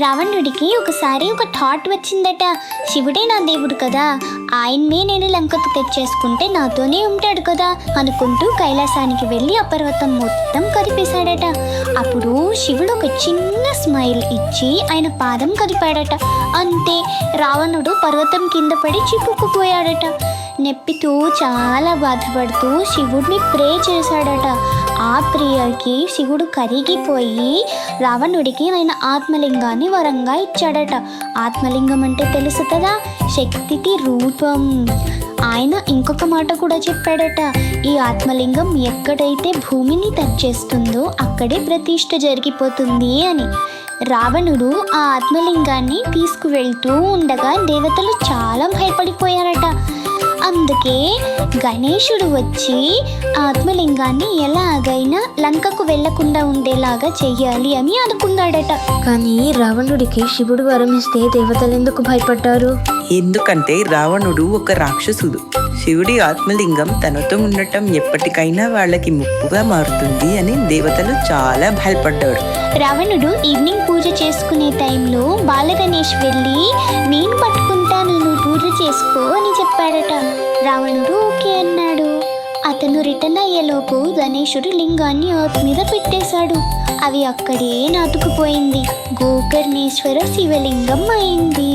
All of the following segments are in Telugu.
రావణుడికి ఒకసారి ఒక థాట్ వచ్చిందట. శివుడే నా దేవుడు కదా. ఆయన్నే నేను లంకకు తెచ్చేసుకుంటే నాతోనే ఉంటాడు కదా అనుకుంటూ కైలాసానికి వెళ్ళి ఆ పర్వతం మొత్తం కదిపేశాడట. అప్పుడు శివుడు ఒక చిన్న స్మైల్ ఇచ్చి ఆయన పాదం కదిపాడట. అంతే రావణుడు పర్వతం కింద పడి చిక్కుకుపోయాడట. నెప్పితూ చాలా బాధపడుతూ శివుడిని ప్రే చేశాడట. ఆ ప్రియకి శివుడు కరిగిపోయి రావణుడికి ఆయన ఆత్మలింగాన్ని వరంగా ఇచ్చాడట. ఆత్మలింగం అంటే తెలుసు కదా? శక్తికి రూపం. ఆయన ఇంకొక మాట కూడా చెప్పాడట. ఈ ఆత్మలింగం ఎక్కడైతే భూమిని టచ్ చేస్తుందో అక్కడే ప్రతిష్ట జరిగిపోతుంది అని. రావణుడు ఆ ఆత్మలింగాన్ని తీసుకువెళ్తూ ఉండగా దేవతలు చాలా భయపడిపోయారట. అందుకే గణేశుడు వచ్చి ఆత్మలింగాన్ని ఎలాగైనా లంకకు వెళ్ళకుండా ఉండేలాగా చెయ్యాలి అని అనుకున్నాడట. కానీ రావణుడికి శివుడు వరం ఇస్తే దేవతలు ఎందుకు భయపడ్డారు? ఎందుకంటే రావణుడు ఒక రాక్షసుడు. శివుడి ఆత్మలింగం తనతో ఉండటం ఎప్పటికైనా వాళ్ళకి ముప్పుగా మారుతుంది అని దేవతలు చాలా భయపడ్డాడు రావణుడు ఈవినింగ్ పూజ చేసుకునే టైంలో బాలగణేష్ వెళ్ళి నేను పట్టుకుంటాను పెళ్ళి చేసుకో అని చెప్పాడట. రావణుడు ఓకే అన్నాడు. అతను రిటర్న్ అయ్యేలోపు గణేశుడు లింగాన్ని ఎర్త్ మీద పెట్టేశాడు. అవి అక్కడే నాతుకుపోయింది గోకర్ణేశ్వర శివలింగం అయింది.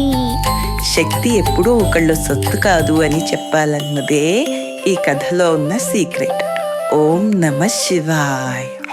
శక్తి ఎప్పుడూ ఒకళ్ళు సొత్తు కాదు అని చెప్పాలన్నదే ఈ కథలో ఉన్న సీక్రెట్. ఓం నమ శివాయ్.